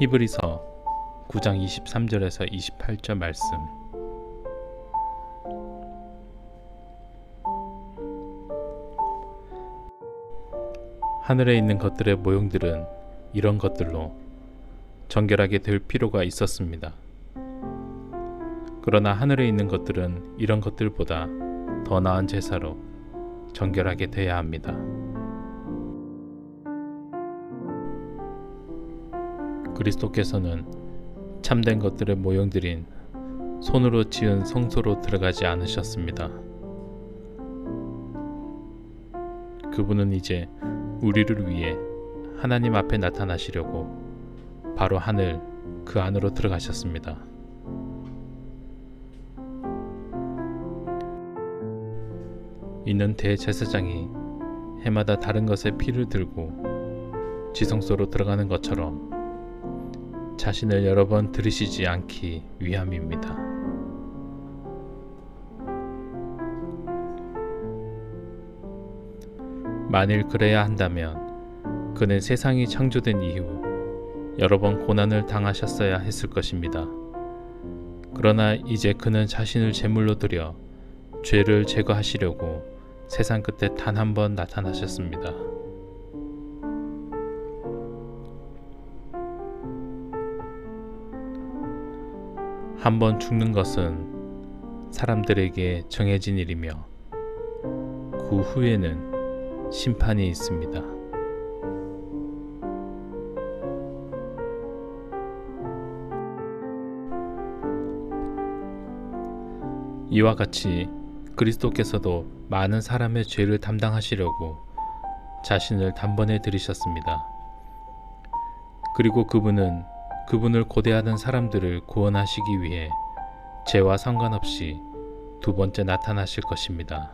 히브리서 9장 23절에서 28절 말씀. 하늘에 있는 것들의 모형들은 이런 것들로 정결하게 될 필요가 있었습니다. 그러나 하늘에 있는 것들은 이런 것들보다 더 나은 제사로 정결하게 돼야 합니다. 그리스도께서는 참된 것들의 모형들인 손으로 지은 성소로 들어가지 않으셨습니다. 그분은 이제 우리를 위해 하나님 앞에 나타나시려고 바로 하늘 그 안으로 들어가셨습니다. 이는 대제사장이 해마다 다른 것의 피를 들고 지성소로 들어가는 것처럼 자신을 여러 번 들으시지 않기 위함입니다. 만일 그래야 한다면 그는 세상이 창조된 이후 여러 번 고난을 당하셨어야 했을 것입니다. 그러나 이제 그는 자신을 제물로 드려 죄를 제거하시려고 세상 끝에 단 한 번 나타나셨습니다. 한 번 죽는 것은 사람들에게 정해진 일이며 그 후에는 심판이 있습니다. 이와 같이 그리스도께서도 많은 사람의 죄를 담당하시려고 자신을 단번에 들이셨습니다. 그리고 그분은 그분을 고대하는 사람들을 구원하시기 위해 죄와 상관없이 두 번째 나타나실 것입니다.